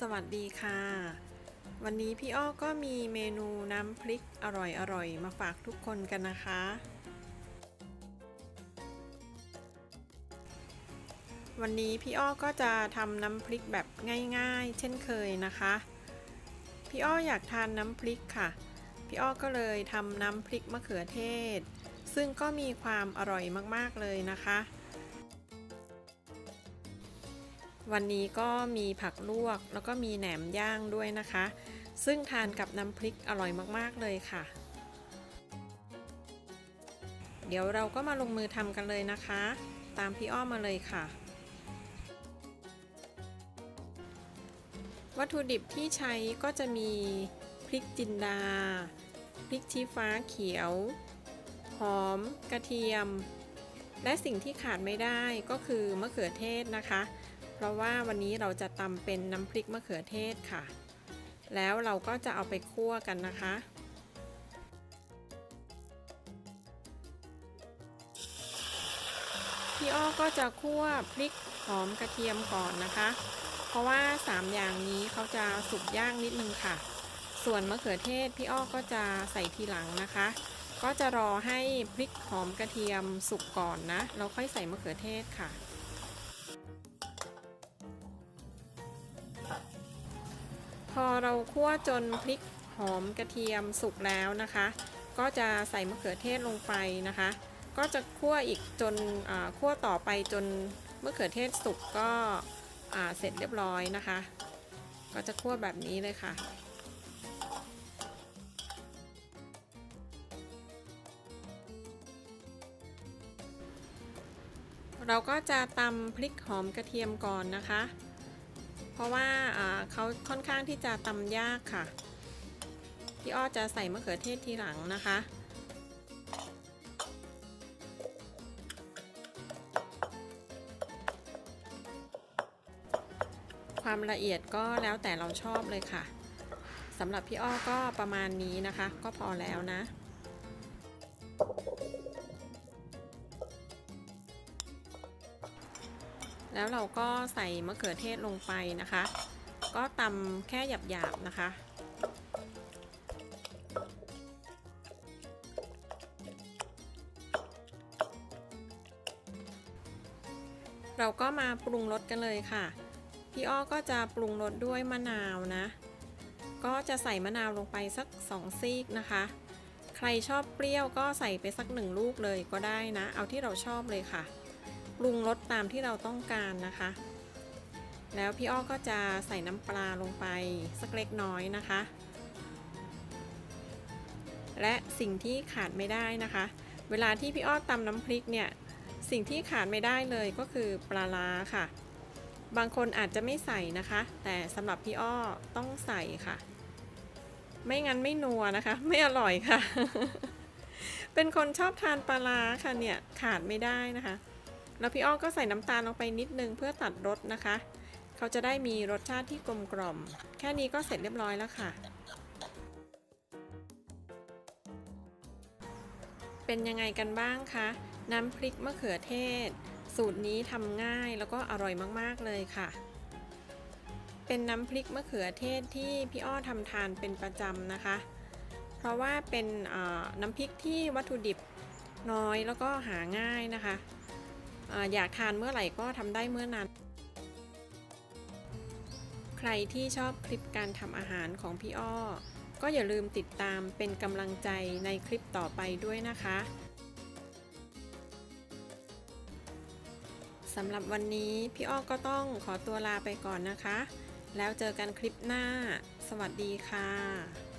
สวัสดีค่ะ วันนี้พี่อ้อก็มีเมนูน้ำพริกอร่อยๆ มาฝากทุกคนกันนะคะ วันนี้พี่อ้อก็จะทำน้ำพริกแบบง่ายๆ เช่นเคยนะคะ พี่อ้ออยากทานน้ำพริกค่ะ พี่อ้อก็เลยทำน้ำพริกมะเขือเทศ ซึ่งก็มีความอร่อยมากๆเลยนะคะ วันนี้ก็มีผักลวกแล้วก็มีแหนมย่างด้วยนะคะ ซึ่งทานกับน้ำพริกอร่อยมากๆเลยค่ะ เดี๋ยวเราก็มาลงมือทำกันเลยนะคะ ตามพี่อ้อมมาเลยค่ะ วัตถุดิบที่ใช้ก็จะมีพริกจินดา พริกชี้ฟ้าเขียว หอม กระเทียม และสิ่งที่ขาดไม่ได้ก็คือมะเขือเทศนะคะ เพราะว่าวันนี้เราจะตำเป็นน้ำพริกมะเขือเทศค่ะ แล้วเราก็จะเอาไปคั่วกันนะคะพี่อ้อก็จะคั่วพริกหอมกระเทียมก่อนนะคะ เพราะว่า 3 อย่างนี้เขาจะสุกย่างนิดนึงค่ะ ส่วนมะเขือเทศพี่อ้อก็จะใส่ทีหลังนะคะ ก็จะรอให้พริกหอมกระเทียมสุกก่อนนะ เราค่อยใส่มะเขือเทศค่ะ พอเราคั่วจนพริกหอมกระเทียมสุกแล้วนะคะ ก็จะใส่มะเขือเทศลงไปนะคะ ก็จะคั่วอีกจนคั่วต่อไปจนมะเขือเทศสุกก็เสร็จเรียบร้อยนะคะ ก็จะคั่วแบบนี้เลยค่ะเราก็จะตำพริกหอมกระเทียมก่อนนะคะ เพราะว่าเขาค่อนข้างที่จะตำยากค่ะ พี่อ้อจะใส่มะเขือเทศทีหลังนะคะความละเอียดก็แล้วแต่เราชอบเลยค่ะสำหรับพี่อ้อก็ประมาณนี้นะคะ ก็พอแล้วนะ แล้วเราก็ใส่มะเขือเทศลงไปนะคะ ก็ตำแค่หยาบๆนะคะเราก็มาปรุงรสกันเลยค่ะ พี่อ้อก็จะปรุงรสด้วยมะนาวนะ ก็จะใส่มะนาวลงไปสัก2ซีกนะคะ ใครชอบเปรี้ยวก็ใส่ไปสักหนึ่งลูกเลยก็ได้นะ เอาที่เราชอบเลยค่ะ รุงรสตามที่เราต้องการนะคะ แล้วพี่อ้อก็จะใส่น้ำปลาลงไปสักเล็กน้อยนะคะ และสิ่งที่ขาดไม่ได้นะคะ เวลาที่พี่อ้อตำน้ำพริกเนี่ยสิ่งที่ขาดไม่ได้เลยก็คือปลาร้าค่ะ บางคนอาจจะไม่ใส่นะคะ แต่สำหรับพี่อ้อต้องใส่ค่ะ ไม่งั้นไม่นัวนะคะ ไม่อร่อยค่ะ เป็นคนชอบทานปลาร้าค่ะเนี่ยขาดไม่ได้นะคะ แล้วพี่อ้อก็ใส่น้ำตาลลงไปนิดนึงเพื่อตัดรสนะคะ เขาจะได้มีรสชาติที่กลมกล่อม แค่นี้ก็เสร็จเรียบร้อยแล้วค่ะ เป็นยังไงกันบ้างคะ น้ำพริกมะเขือเทศ สูตรนี้ทำง่ายแล้วก็อร่อยมากๆเลยค่ะ เป็นน้ำพริกมะเขือเทศที่พี่อ้อทำทานเป็นประจำนะคะ เพราะว่าเป็นน้ำพริกที่วัตถุดิบน้อยแล้วก็หาง่ายนะคะ อยากทานเมื่อไหร่ก็ทำได้เมื่อนั้น ใครที่ชอบคลิปการทำอาหารของพี่อ้อ ก็อย่าลืมติดตามเป็นกำลังใจในคลิปต่อไปด้วยนะคะสำหรับวันนี้พี่อ้อก็ต้องขอตัวลาไปก่อนนะคะ แล้วเจอกันคลิปหน้า สวัสดีค่ะ